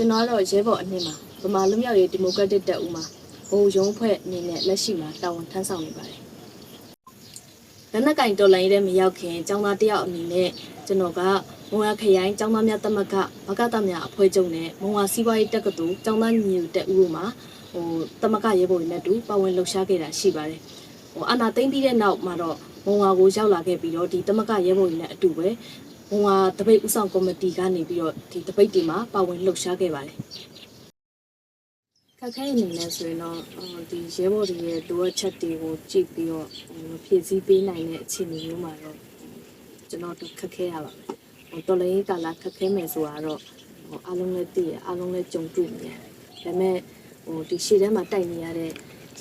ကျွန်တော်ကတော့ရဲဘော်အနှစ်မှာဗမာလူမျိုးရေးဒီမိုကရက်တစ်တပ်ဦးမှာဘုံရုံးဖွဲ့အနေနဲ့လက်ရှိမှာတာဝန်ထမ်းဆောင်နေပါတယ်။လက်နက်ကင်တော်လိုင်းရဲမရောက်ခင်ចောင်းသားတယောက်အနေနဲ့ကျွန်တော်ကမုံရခရိုင်ចောင်းသားများတမကဘကတများအဖွဲ့ချုပ်နဲ့မုံဝစီးပွားရေးတက္ကသိုလ်ចောင်းသားညီညွတ်တပ်ဦးတို့မှာဟိုတမကရဲဘော်တွေနဲ့အတူပါဝင်လှုပ်ရှားခဲ့တာရှိပါတယ်။ဟိုအာနာသိမ့်ပြီးတဲ့နောက်မှာတော့မုံဝါကိုရောက်လာခဲ့ပြီးတော့ဒီတမကရဲဘော်တွေနဲ့အတူပဲ ဘုံကတပိတ်ဥဆောင်ကော်မတီကနေပြီးတော့ဒီတပိတ်တွေမှာပါဝင်လှုပ်ရှားခဲ့ပါတယ်ခက်ခဲအနေနဲ့ဆိုရင်တော့အော်ဒီရဲဘော်တွေရဲ့လိုအပ်ချက်တွေကိုကြည့်ပြီးတော့ဟိုဖြည့်ဆည်းပေးနိုင်တဲ့အခြေအနေမျိုးမှာတော့ကျွန်တော်တို့ခက်ခဲရပါမယ်ဟိုတော်လိုင်းကာလခက်ခဲမယ်ဆိုတာတော့ဟိုအားလုံးလည်းသိရအားလုံးလည်းကြုံတွေ့နေရတယ်ဒါပေမဲ့ဟိုဒီရှေ့ထဲမှာတိုက်နေရတဲ့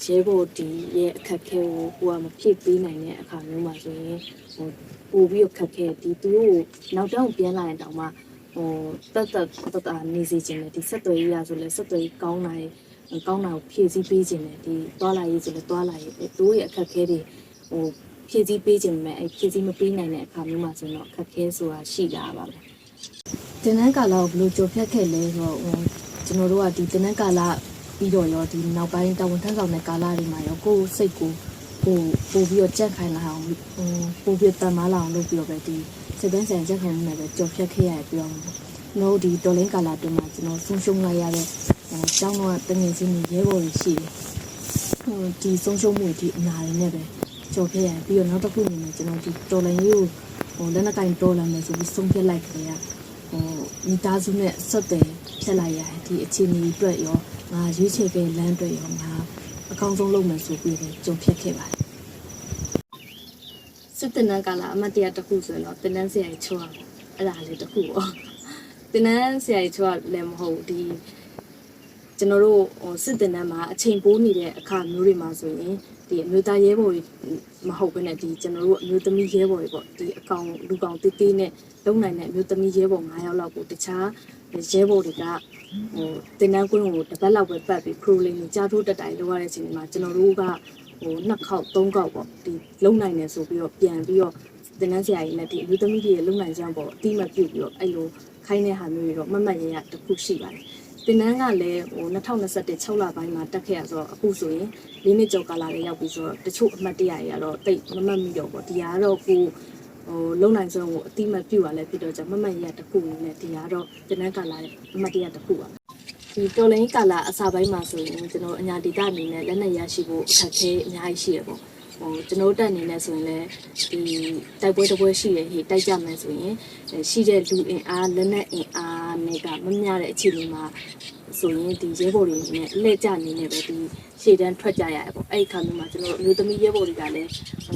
ရဲဘော်ဒီရဲ့အခက်ခဲကိုကိုကမဖြည့်ပေးနိုင်တဲ့အခါမျိုးမှာဆိုရင်ဟို ပို့ပြီးတော့ခက်ခဲဒီသူတို့ကိုနောက်တောင်ပြန်လာရင်တောင်မှဟိုတက်တက်တက်တာနေစီခြင်းနဲ့ဒီဆက်သွယ်ရေးရဆိုလဲဆက်သွယ်ရေးကောင်းတာရေးကောင်းတာကိုဖြည့်ဆည်းပေးခြင်းနဲ့ဒီသွားလာရေးဆိုလဲသွားလာရေးအဲသူတို့ရဲ့အခက်ခဲတွေဟိုဖြည့်ဆည်းပေးခြင်းမဲ့အဲဖြည့်ဆည်းမပေးနိုင်တဲ့အခါမျိုးမှာဆိုတော့အခက်ခဲဆိုတာရှိလာပါမယ်တင်နန်းကာလာကိုဘယ်လိုကြိုဖြတ်ခဲ့လဲဆိုတော့ဟိုကျွန်တော်တို့ကဒီတင်နန်းကာလာပြီးတော့ရောဒီနောက်ပိုင်းတာဝန်ထမ်းဆောင်တဲ့ကာလာတွေမှာရောကိုယ်စိတ်ကို ပို့ပို့ပြီးတော့ကြက်ခိုင်လာအောင်ဟိုပို့ပြီးတန်မားလာအောင်လုပ်ပြီးတော့ပဲဒီစက်တန်းဆိုင်ကြက်ခိုင်မှုနဲ့ပဲကြော်ဖြတ်ခဲ့ရပြောင်းတယ်။ကျွန်တော်တို့ဒီတော်လင်းကာလာတွင်မှာကျွန်တော်ဆုံးရှုံးလိုက်ရတဲ့အဲကျောင်းတော့တငယ်ချင်းတွေရဲဘော်တွေရှိတယ်။ဟိုဒီဆုံးရှုံးမှုဒီအနာတွေနဲ့ပဲကြော်ဖြတ်ရပြီးတော့နောက်တစ်ခုအနေနဲ့ကျွန်တော်ဒီတော်လင်းရေးကိုဟိုလက်နက်ကင်တော်လာမယ်ဆိုပြီးဆုံးဖြတ်လိုက်ကြတယ်။ဟိုမိသားစုနဲ့ဆက်တယ်ဖြတ်လိုက်ရတယ်ဒီအခြေအနေအတွက်ရောငါရွေးချယ်ခဲ့လမ်းအတွက်ရောငါ အကောင်းဆုံးလုပ်မယ်ဆိုပြီးတော့ကြုံဖြတ်ခဲ့ပါတယ်စစ်တင်နန်းကလာအမတ်တရားတစ်ခုဆိုရင်တော့တင်နန်းဆရာကြီးချောရပေါ့အဲ့ဒါလေးတစ်ခုပေါ့တင်နန်းဆရာကြီးချောရလည်းမဟုတ်ဘူးဒီကျွန်တော်တို့ဟိုစစ်တင်နန်းမှာအချိန်ပိုးနေတဲ့အခါမျိုးတွေမှာဆိုရင်ဒီအမျိုးသားရဲဘော်တွေမဟုတ်ဘဲနဲ့ဒီကျွန်တော်တို့အမျိုးသမီးရဲဘော်တွေပေါ့ဒီအကောင်လူကောင်တေးသေးနဲ့လုံနိုင်တဲ့အမျိုးသမီးရဲဘော်9ယောက်လောက်ကိုတခြား ရဲဘော်တွေကဟိုတင်နန်းကွင်းကိုတစ်ပတ်လောက်ပဲပတ်ပြီးခရိုလင်းကိုကြားထိုးတက်တိုင်လောက်ရတဲ့အချိန်မှာကျွန်တော်တို့ကဟိုနှစ်ခေါက်သုံးခေါက်ပေါ့ဒီလုံနိုင်တယ်ဆိုပြီးတော့ပြန်ပြီးတော့တင်နန်းဆရာကြီးနဲ့ဒီအမျိုးသမီးတွေရဲ့လုံနိုင်ကြပေါ့အတိမပြုတ်ပြီးတော့အဲ့လိုခိုင်းတဲ့ဟာမျိုးတွေတော့မတ်မတ်ရရတစ်ခုရှိပါတယ်တင်နန်းကလည်းဟို2021 6လပိုင်းမှာတက်ခဲ့ရဆိုတော့အခုဆိုရင်၄နှစ်ကျော်ကာလလေးရောက်ပြီဆိုတော့တချို့အမှတ်တရတွေကတော့တိတ်မမတ်မိတော့ပေါ့ဒီဟာကတော့ကို ဟိုလုံနိုင်ဆုံးကိုအတိမပြုတ်ရလဲဖြစ်တော့じゃမမတ်ရရတစ်ခုအနေနဲ့ဒီဟာကတော့တင်နန်းကာလရဲ့အမှတ်တရတစ်ခုပါဒီတော်လိုင်းကာလာအစာပိုင်းမှာဆိုရင်ကျွန်တော်အညာဒေတာအနေနဲ့လက်နက်ရရှိဖို့အခက်အခဲအများကြီးရှိရပေါ့ဟိုကျွန်တော်တက်အနေနဲ့ဆိုရင်လည်းဒီတိုက်ပွဲတစ်ပွဲရှိရဟိတိုက်ကြမယ်ဆိုရင်ရှိတဲ့လူအင်အားလက်နက်အင်အားနဲ့ကမမျှတဲ့အခြေအနေမှာ ဆိုရင်ဒီရဲဘော်တွေနဲ့အလက်ကျနေနေပဲဒီရှေ့တန်းထွက်ကြရရပေါ့အဲ့ဒီခါမျိုးမှာကျွန်တော်အမျိုးသမီးရဲဘော်တွေကလည်း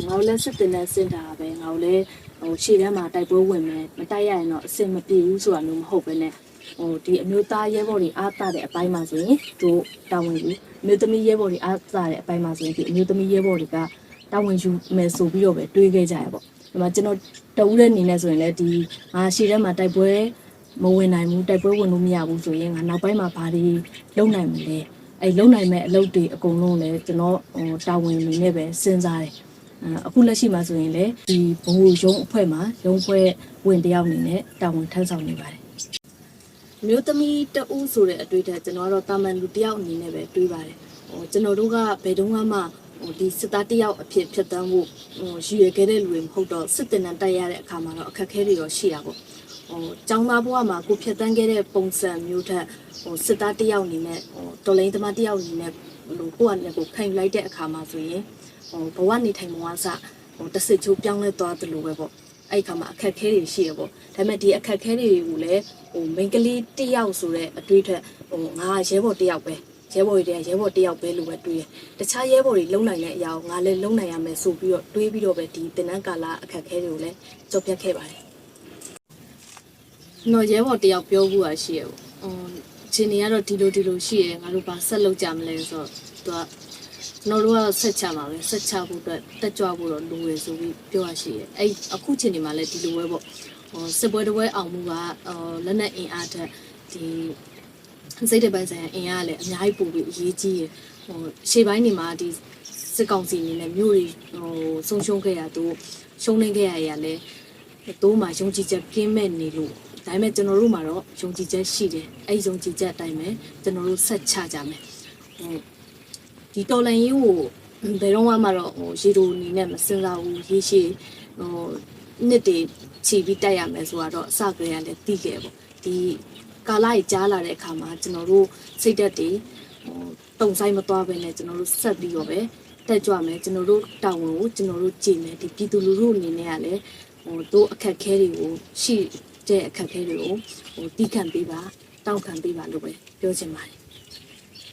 ငါတို့လည်းစစ်တင်နဲ့စင်တာပဲငါတို့လည်းဟိုရှေ့တန်းမှာတိုက်ပွဲဝင်မယ်မတိုက်ရရင်တော့အဆင်မပြေဘူးဆိုတာမျိုးမဟုတ်ပဲနဲ့ဟိုဒီအမျိုးသားရဲဘော်တွေအားတာတဲ့အပိုင်းမှာဆိုရင်တို့တာဝန်ယူအမျိုးသမီးရဲဘော်တွေအားတာတဲ့အပိုင်းမှာဆိုရင်ဒီအမျိုးသမီးရဲဘော်တွေကတာဝန်ယူမယ်ဆိုပြီးတော့ပဲတွေးခဲ့ကြရပေါ့ဒီမှာကျွန်တော်တဦးတဲ့အနေနဲ့ဆိုရင်လည်းဒီငါရှေ့ထဲမှာတိုက်ပွဲ မဝင်နိုင်ဘူးတိုက်ပွဲဝင်လို့မရဘူးဆိုရင်ငါနောက်ပိုင်းမှာဘာတွေလုပ်နိုင်မလဲအဲလုပ်နိုင်မဲ့အလုပ်တွေအကုန်လုံးလည်းကျွန်တော်ဟိုတာဝန်အနေနဲ့ပဲစဉ်းစားတယ်အခုလက်ရှိမှာဆိုရင်လည်းဒီဘိုးရုံးအဖွဲ့မှာရုံးဖွဲ့ဝင်တယောက်အနေနဲ့တာဝန်ထမ်းဆောင်နေပါတယ်မျိုးသမီးတဦးဆိုတဲ့အတွေ့အကြုံကျွန်တော်ကတော့တာမန်လူတစ်ယောက်အနေနဲ့ပဲတွေးပါတယ်ဟိုကျွန်တော်တို့ကဘယ်တုန်းကမှဟိုဒီစစ်သားတစ်ယောက်အဖြစ်ဖြစ်တမ်းဖို့ဟိုရည်ရွယ်ခဲ့တဲ့လူတွေမဟုတ်တော့စစ်တင်တန်းတိုက်ရတဲ့အခါမှာတော့အခက်အခဲတွေတော့ရှိတာပေါ့ ဟိုကျောင်းသားဘဝမှာကိုဖြစ်တမ်းခဲ့တဲ့ပုံစံမျိုးထက်ဟိုစစ်သားတစ်ယောက်အနေနဲ့ဟိုတော်လိုင်းသမားတစ်ယောက်အနေနဲ့ဟိုကိုယ့်အနေနဲ့ကိုခံယူလိုက်တဲ့အခါမှာဆိုရင်ဟိုဘဝနေထိုင်ဘဝစဟိုတစ်စစ်ချိုးပြောင်းလဲသွားတယ်လို့ပဲပေါ့အဲ့ဒီခါမှာအခက်အခဲတွေရှိရပေါ့ဒါပေမဲ့ဒီအခက်အခဲတွေကိုလည်းဟိုမိန်းကလေးတစ်ယောက်ဆိုတဲ့အတွေ့အထက်ဟိုငါရဲဘော်တစ်ယောက်ပဲရဲဘော်တွေရဲဘော်တစ်ယောက်ပဲလို့ပဲတွေးတယ်တခြားရဲဘော်တွေလုံနိုင်တဲ့အရာကိုငါလည်းလုံနိုင်ရမယ်ဆိုပြီးတော့တွေးပြီးတော့ပဲဒီတင်နန်းကာလာအခက်အခဲတွေကိုလည်းကြော်ပြတ်ခဲ့ပါတယ် နော်ရဲဘော်တစ်ယောက်ပြောဘူးอ่ะရှိရပေါ့ဟိုရှင်နေကတော့ဒီလိုဒီလိုရှိရငါတို့ဘာဆက်လုပ်ကြမလဲဆိုတော့သူကကျွန်တော်တို့ကဆက်ချမှာပဲဆက်ချဖို့အတွက်တက်ကြွဖို့တော့လိုရဆိုပြီးပြောရရှိတယ်အဲ့အခုချိန်ဒီမှာလည်းဒီလိုပဲပေါ့ဟိုစစ်ပွဲတစ်ပွဲအောင်မှုကအော်လက်နက်အင်အားထက်ဒီစိတ်တပိုင်းဆိုင်ရာအင်အားကလည်းအများကြီးပို့ပြီးအရေးကြီးရယ်ဟိုရှေ့ပိုင်းနေမှာဒီစစ်ကောင်စီအနေနဲ့မြို့တွေဟိုဆုံးရှုံးခဲ့ရသူရှုံးနေခဲ့ရရလဲတိုးမှယုံကြည်ချက်ကင်းမဲ့နေလို့ ဒါပေမဲ့ကျွန်တော်တို့မှာတော့ယုံကြည်ချက်ရှိတယ်အဲ့ဒီယုံကြည်ချက်အတိုင်းပဲကျွန်တော်တို့ဆက်ချကြမယ်ဟိုဒီတော်လန်ရေးကိုဘယ်တော့မှတော့ဟိုရေတိုအနေနဲ့မစင်စားဘူးရေရှည်ဟိုနှစ်တွေချီပြီးတိုက်ရမယ်ဆိုတော့အစကတည်းကလည်းတီးခဲ့ပေါ့ဒီကာလကြီးကြားလာတဲ့အခါမှာကျွန်တော်တို့စိတ်သက်တွေဟိုတုံဆိုင်မသွားဘဲနဲ့ကျွန်တော်တို့ဆက်ပြီးတော့ပဲတက်ကြွမယ်ကျွန်တော်တို့တာဝန်ကိုကျွန်တော်တို့ကြည်မယ်ဒီပြည်သူလူထုအနေနဲ့ကလည်းဟိုတို့အခက်ခဲတွေကိုရှိ တဲ့အခက်ခဲတွေကိုဟိုတီးခံပေးပါတောင်းခံပေးပါလို့ပဲပြောချင်ပါတယ်